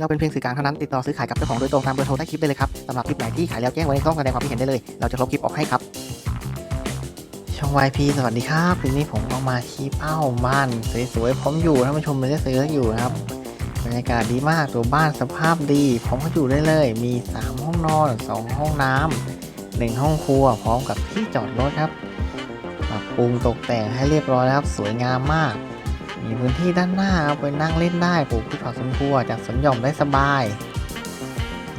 เราเป็นเพียงสื่อกลางเท่านั้นติดต่อซื้อขายกับเจ้าของโดยตรงตามเบอร์โทรใต้คลิปได้เลยครับสำหรับคลิปไหนที่ขายแล้วแจ้งไว้ในช่องแสดงความคิดเห็นได้เลย เราจะลบคลิปออกให้ครับ ช่อง YP สวัสดีครับทีนี้ผมเอามาชี้เป้าบ้านสวยๆพร้อมอยู่ท่านผู้ชมไม่ได้ซื้ออยู่นะครับบรรยากาศดีมากตัวบ้านสภาพดีพร้อมก็อยู่ได้เลย มี 3 ห้องนอน 2 ห้องน้ำหนึ่งห้องครัว พร้อมกับที่จอดรถครับปรับปรุงตกแต่งให้เรียบร้อยแล้วครับ สวยงามมาก มีพื้นที่ด้านหน้าครับไปนั่งเล่นได้ปลูกพืชผักสวนครัวจากสวนหย่อมได้สบาย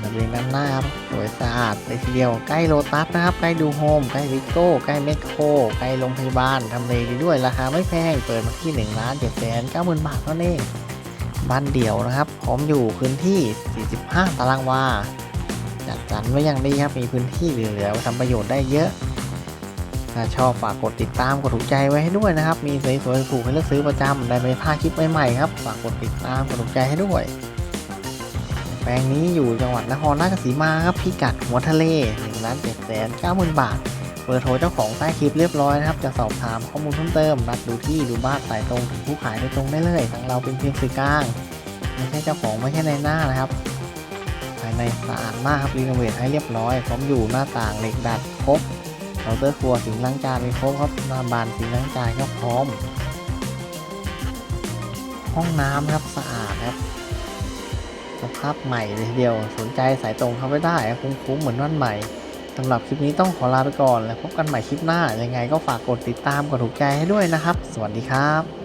ระเบีด้านหน้าครับสวยสะอาดเลยทีเดียวใกล้โลตัสนะครับ ใกล้ดูโฮมใกล้วิโก้ใกล้เมคโครใกล้โรงพยาบาลทำเลดีด้วยราคาไม่แพงเปิดมาที่1ล้าน7แสน9หมื่นบาทเท่านั้นเองบ้านเดี่ยวนะครับ พร้อมอยู่พื้นที่ 45 ตารางวาจัดสรรไว้อย่างดีครับมีพื้นที่เหลือๆไว้ทำประโยชน์ได้เยอะ ถ้าชอบฝากกดติดตามกดถูกใจไว้ให้ด้วยนะครับ มีสวยๆถูกให้เลือกซื้อประจำได้ไม่พลาดคลิปใหม่ๆครับ ฝากกดติดตามกดถูกใจให้ด้วย แปลงนี้อยู่จังหวัดนครราชสีมาครับพิกัดหัวทะเล1ล้าน7แสน9หมื่นบาทเบอร์โทรเจ้าของใต้คลิปเรียบร้อยนะครับ จะสอบถามข้อมูลเพิ่มเติมนัดดูที่ดูบ้านสายตรงถึงผู้ขายโดยตรงได้เลย ทางเราเป็นเพียงสื่อกลาง ไม่ใช่เจ้าของไม่ใช่ในหน้านะครับ ภายในสะอาดมากครับรีโนเวทให้เรียบร้อย พร้อมอยู่หน้าต่างเหล็กดัดครบ เคาน์เตอร์ครัวสิงล้างจานมีครบครับหน้าบานสิงล้างจานก็พร้อม ห้องน้ำครับสะอาดครับสภาพใหม่เลยทีเดียวสนใจสายตรงเข้าไปได้ครับคุ้มๆเหมือนวันใหม่สำหรับคลิปนี้ต้องขอลาไปก่อน แล้วพบกันใหม่คลิปหน้า ยังไงก็ฝากกดติดตามกดถูกใจให้ด้วยนะครับ สวัสดีครับ